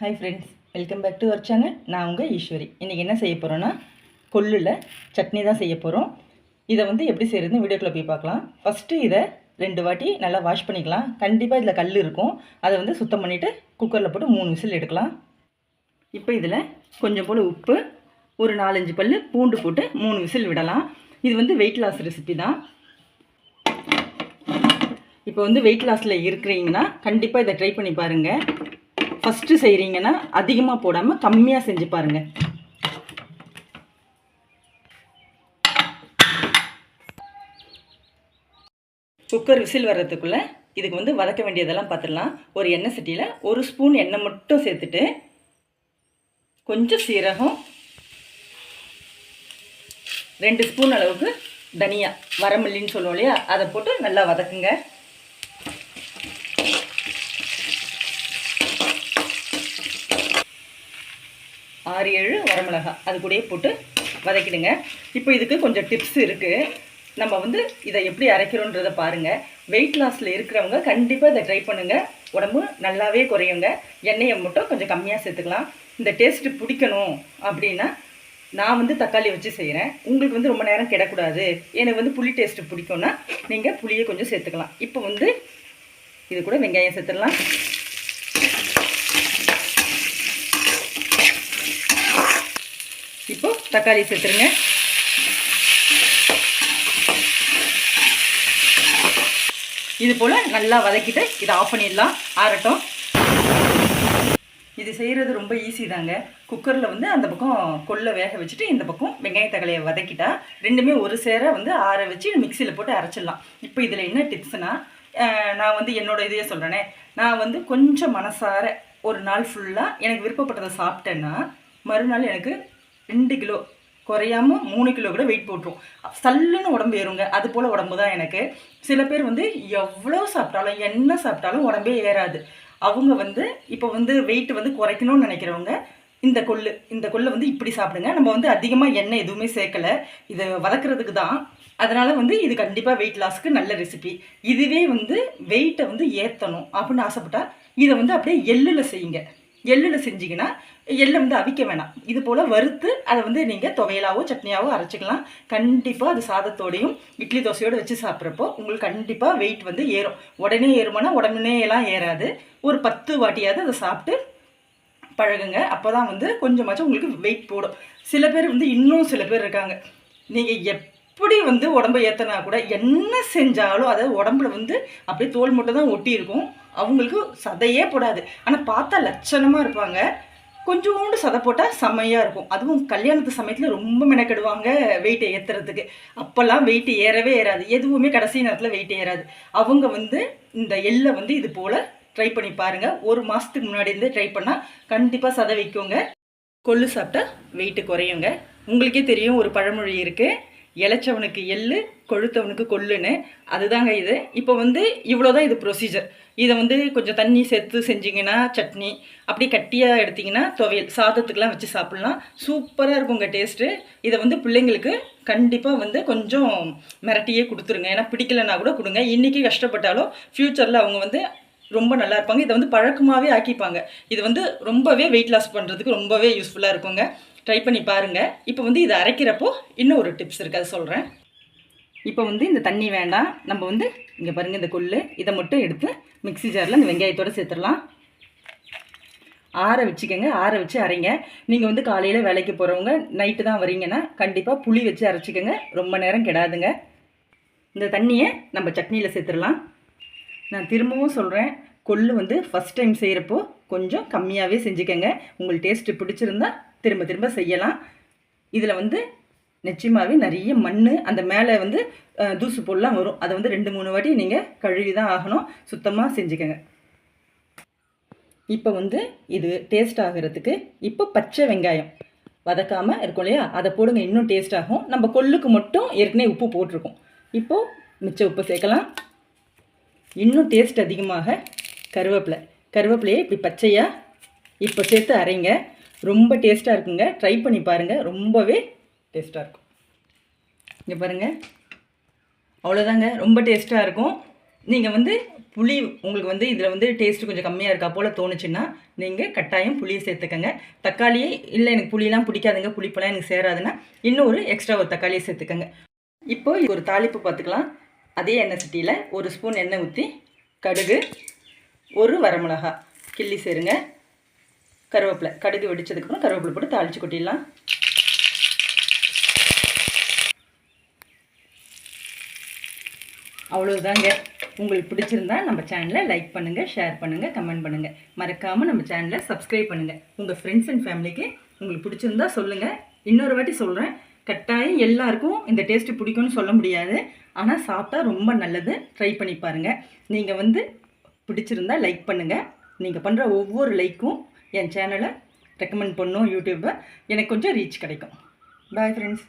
Hi friends welcome back to our channel நான் உங்கள் ஈஸ்வரி. இன்றைக்கி என்ன செய்ய போகிறோன்னா கொல்லில் சட்னி தான் செய்ய போகிறோம் இதை வந்து எப்படி செய்கிறதுன்னு வீடியோக்குள்ளே போய் பார்க்கலாம். ஃபஸ்ட்டு இதை ரெண்டு வாட்டி நல்லா வாஷ் பண்ணிக்கலாம். கண்டிப்பாக இதில் கல் இருக்கும். அதை வந்து சுத்தம் பண்ணிவிட்டு குக்கரில் போட்டு மூணு விசில் எடுக்கலாம். இப்போ இதில் கொஞ்சம் போல் உப்பு ஒரு நாலஞ்சு பல் பூண்டு போட்டு மூணு விசில் விடலாம். இது வந்து வெயிட் லாஸ் ரெசிபி தான். இப்போ வந்து வெயிட் லாஸில் இருக்கிறீங்கன்னா கண்டிப்பாக இதை ட்ரை பண்ணி பாருங்கள் ஃபஸ்ட்டு செய்கிறீங்கன்னா அதிகமாக போடாமல் கம்மியாக செஞ்சு பாருங்கள் குக்கர் விசில் வர்றதுக்குள்ளே இதுக்கு வந்து வதக்க வேண்டியதெல்லாம் பார்த்துடலாம் ஒரு எண்ணெய் சட்டியில் ஒரு ஸ்பூன் எண்ணெய் மட்டும் சேர்த்துட்டு கொஞ்சம் சீரகம் ரெண்டு ஸ்பூன் அளவுக்கு தனியா வரமல்லின்னு சொல்லுவோம் இல்லையா? அதை போட்டு நல்லா வதக்குங்க. ஆறு ஏழு வரமிளகா. அது கூடயே போட்டு வதக்கிடுங்க. இப்போ இதுக்கு கொஞ்சம் டிப்ஸ் இருக்குது நம்ம வந்து இதை எப்படி அரைக்கிறோன்றதை பாருங்கள் வெயிட் லாஸில் இருக்கிறவங்க கண்டிப்பாக இதை ட்ரை பண்ணுங்கள் உடம்பு நல்லாவே குறையுங்க. எண்ணெயை மட்டும் கொஞ்சம் கம்மியாக சேர்த்துக்கலாம். இந்த டேஸ்ட்டு பிடிக்கணும் அப்படின்னா நான் வந்து தக்காளி வச்சு செய்கிறேன் உங்களுக்கு வந்து ரொம்ப நேரம் கிடக்கூடாது. எனக்கு வந்து புளி டேஸ்ட்டு பிடிக்கும்னா நீங்கள் புளியை கொஞ்சம் சேர்த்துக்கலாம். இப்போ வந்து இது கூட வெங்காயம் சேர்த்துடலாம். இப்போ தக்காளி சேர்த்துருங்க. இது போல் நல்லா வதக்கிட்டு இதை ஆஃப் பண்ணிடலாம். ஆறட்டும். இது செய்கிறது ரொம்ப ஈஸி தாங்க. குக்கரில் வந்து அந்த பக்கம் கொல்லை வேக வச்சுட்டு இந்த பக்கம் வெங்காய தக்காளியை வதக்கிட்டா ரெண்டுமே ஒரு சேர வந்து ஆற வச்சு மிக்சியில் போட்டு அரைச்சிடலாம். இப்போ இதில் என்ன டிப்ஸ்னால் நான் வந்து என்னோட இதையே சொல்கிறேனே நான் வந்து கொஞ்சம் மனசார ஒரு நாள் ஃபுல்லாக எனக்கு விருப்பப்பட்டதை சாப்பிட்டேன்னா மறுநாள் எனக்கு ரெண்டு கிலோ குறையாம மூணு கிலோ கூட வெயிட் போட்டுரும். சல்லுன்னு உடம்பு ஏறுங்க. அது போல் உடம்பு தான் எனக்கு. சில பேர் வந்து எவ்வளோ சாப்பிட்டாலும் என்ன சாப்பிட்டாலும் உடம்பே ஏறாது. அவங்க வந்து இப்போ வந்து வெயிட் வந்து குறைக்கணும்னு நினைக்கிறவங்க இந்த கொள்ளு இந்த கொள்ளை வந்து இப்படி சாப்பிடுங்க. நம்ம வந்து அதிகமாக எண்ணெய் எதுவுமே சேர்க்கலை. இதை வதக்குறதுக்கு தான். அதனால் வந்து இது கண்டிப்பாக வெயிட் லாஸ்க்கு நல்ல ரெசிபி இதுவே வந்து வெயிட்டை வந்து ஏற்றணும் அப்படின்னு ஆசைப்பட்டா இதை வந்து அப்படியே எள்ளில் செய்யுங்க. எள்ளில் செஞ்சிங்கன்னா எள்ளை வந்து அவிக்க வேணாம். இது போல் வறுத்து அதை வந்து நீங்கள் துவையலாவோ சட்னியாவோ அரைச்சிக்கலாம். கண்டிப்பாக அது சாதத்தோடையும் இட்லி தோசையோடு வச்சு சாப்பிட்றப்போ உங்களுக்கு கண்டிப்பாக வெயிட் வந்து ஏறும். உடனே ஏறுமானா உடனே எல்லாம் ஏறாது. ஒரு பத்து வாட்டியாவது அதை சாப்பிட்டு பழகுங்க. அப்போ தான் வந்து கொஞ்சமாச்சும் உங்களுக்கு வெயிட் போடும். சில பேர் வந்து இன்னும் சில பேர் இருக்காங்க. நீங்கள் எப்படி வந்து உடம்பை ஏற்றினா கூட என்ன செஞ்சாலும் அதாவது உடம்புல வந்து அப்படியே தோல் மட்டும் தான் ஒட்டி இருக்கும் அவங்களுக்கு சதையே போடாது. ஆனால் பார்த்தா லட்சணமாக இருப்பாங்க. கொஞ்சோண்டு சதை போட்டால் செம்மையாக இருக்கும். அதுவும் கல்யாணத்து சமயத்தில் ரொம்ப மெனக்கெடுவாங்க வெயிட்டை ஏற்றுறதுக்கு அப்போல்லாம் வெயிட் ஏறவே ஏறாது. எதுவுமே கடைசி நேரத்தில் வெயிட் ஏறாது. அவங்க வந்து இந்த எள்ளை வந்து இது போல் ட்ரை பண்ணி பாருங்கள் ஒரு மாதத்துக்கு முன்னாடி இருந்து ட்ரை பண்ணால் கண்டிப்பாக சதை வைக்குங்க. கொள்ளு சாப்பிட்டா வெயிட்டு குறையுங்க. உங்களுக்கே தெரியும் ஒரு பழமொழி இருக்குது இளைச்சவனுக்கு எள்ளு கொழுத்தவனுக்கு கொள்ளுன்னு. அதுதாங்க இது. இப்போ வந்து இவ்வளோதான் இது ப்ரொசீஜர் இதை வந்து கொஞ்சம் தண்ணி சேர்த்து செஞ்சிங்கன்னா சட்னி அப்படி கட்டியாக எடுத்திங்கன்னா துவையல் சாதத்துக்கெலாம் வச்சு சாப்பிட்லாம். சூப்பராக இருக்குங்க டேஸ்ட்டு இதை வந்து பிள்ளைங்களுக்கு கண்டிப்பாக வந்து கொஞ்சம் மிரட்டியே கொடுத்துருங்க. ஏன்னா பிடிக்கலன்னா கூட கொடுங்க. இன்றைக்கி கஷ்டப்பட்டாலும் ஃப்யூச்சரில் அவங்க வந்து ரொம்ப நல்லா இருப்பாங்க. இதை வந்து பழக்கமாகவே ஆக்கிப்பாங்க. இது வந்து ரொம்பவே வெயிட் லாஸ் பண்ணுறதுக்கு ரொம்பவே யூஸ்ஃபுல்லாக இருக்குங்க. ட்ரை பண்ணி பாருங்கள் இப்போ வந்து இதை அரைக்கிறப்போ இன்னும் ஒரு டிப்ஸ் இருக்குது அதை சொல்கிறேன் இப்போ வந்து இந்த தண்ணி வேண்டாம். நம்ம வந்து இங்கே பாருங்கள் இந்த கொள்ளு. இதை மட்டும் எடுத்து மிக்ஸி ஜாரில் இந்த வெங்காயத்தோடு சேர்த்துடலாம். ஆற வச்சுக்கோங்க ஆற வச்சு அரைங்க. நீங்கள் வந்து காலையில் வேலைக்கு போகிறவங்க நைட்டு தான் வரீங்கன்னா கண்டிப்பாக புளி வச்சு அரைச்சிக்கோங்க. ரொம்ப நேரம் கெடாதுங்க. இந்த தண்ணியை நம்ம சட்னியில் சேர்த்துடலாம். நான் திரும்பவும் சொல்கிறேன் கொள்ளு வந்து ஃபஸ்ட் டைம் செய்கிறப்போ கொஞ்சம் கம்மியாகவே செஞ்சுக்கோங்க. உங்களுக்கு டேஸ்ட்டு பிடிச்சிருந்தா திரும்ப திரும்ப செய்யலாம். இதில் வந்து நிச்சயமாகவே நிறைய மண் அந்த மேலே வந்து தூசு பொருள்லாம் வரும். அதை வந்து ரெண்டு மூணு வாட்டி நீங்கள் கழுவி தான் ஆகணும். சுத்தமாக செஞ்சுக்கோங்க. இப்போ வந்து இது டேஸ்ட் ஆகிறதுக்கு இப்போ பச்சை வெங்காயம். வதக்காமல் இருக்கும் இல்லையா? அதை போடுங்க இன்னும் டேஸ்ட் ஆகும். நம்ம கொல்லுக்கு மட்டும் ஏற்கனவே உப்பு போட்டிருக்கோம். இப்போது மிச்ச உப்பு சேர்க்கலாம். இன்னும் டேஸ்ட் அதிகமாக கருவேப்பிலை. கருவேப்பிலையை இப்படி பச்சையாக இப்போ சேர்த்து அரைங்க. ரொம்ப டேஸ்ட்டாக இருக்குங்க. ட்ரை பண்ணி பாருங்கள் ரொம்பவே டேஸ்ட்டாக இருக்கும். இங்கே பாருங்கள் அவ்வளோதாங்க ரொம்ப டேஸ்ட்டாக இருக்கும். நீங்கள் வந்து புளி உங்களுக்கு வந்து இதில் வந்து டேஸ்ட்டு கொஞ்சம் கம்மியாக இருக்கா போல் தோணுச்சுன்னா நீங்கள் கட்டாயம் புளியை சேர்த்துக்கங்க. தக்காளியே இல்லை எனக்கு புளியெலாம் பிடிக்காதுங்க. புளிப்பெல்லாம் எனக்கு சேராதுன்னா இன்னும் ஒரு எக்ஸ்ட்ரா ஒரு தக்காளியை சேர்த்துக்கங்க. இப்போ ஒரு தாளிப்பு பார்த்துக்கலாம் அதே எண்ணெய் சட்டியில் ஒரு ஸ்பூன் எண்ணெய் ஊற்றி கடுகு ஒரு வரமிளகா கிள்ளி சேருங்க. கருவேப்பிலை கடுகு வெடிச்சதுக்கப்புறம் கருவேப்பிலை போட்டு தாளித்து கொட்டிடலாம். அவ்வளோதாங்க உங்களுக்கு பிடிச்சிருந்தா நம்ம சேனலை லைக் பண்ணுங்கள் ஷேர் பண்ணுங்கள் கமெண்ட் பண்ணுங்கள் மறக்காமல் நம்ம சேனலை சப்ஸ்கிரைப் பண்ணுங்கள் உங்கள் ஃப்ரெண்ட்ஸ் அண்ட் ஃபேமிலிக்கு உங்களுக்கு பிடிச்சிருந்தா சொல்லுங்கள் இன்னொரு வாட்டி சொல்கிறேன் கட்டாயம் எல்லாருக்கும் இந்த டேஸ்ட்டு பிடிக்கும்னு சொல்ல முடியாது. ஆனால் சாப்பிட்டா ரொம்ப நல்லது. ட்ரை பண்ணி பாருங்கள் நீங்கள் வந்து பிடிச்சிருந்தா லைக் பண்ணுங்கள் நீங்கள் பண்ணுற ஒவ்வொரு லைக்கும் என் சேனலை ரெக்கமெண்ட் பண்ணும் யூடியூப்பை எனக்கு கொஞ்சம் ரீச் கிடைக்கும். Bye friends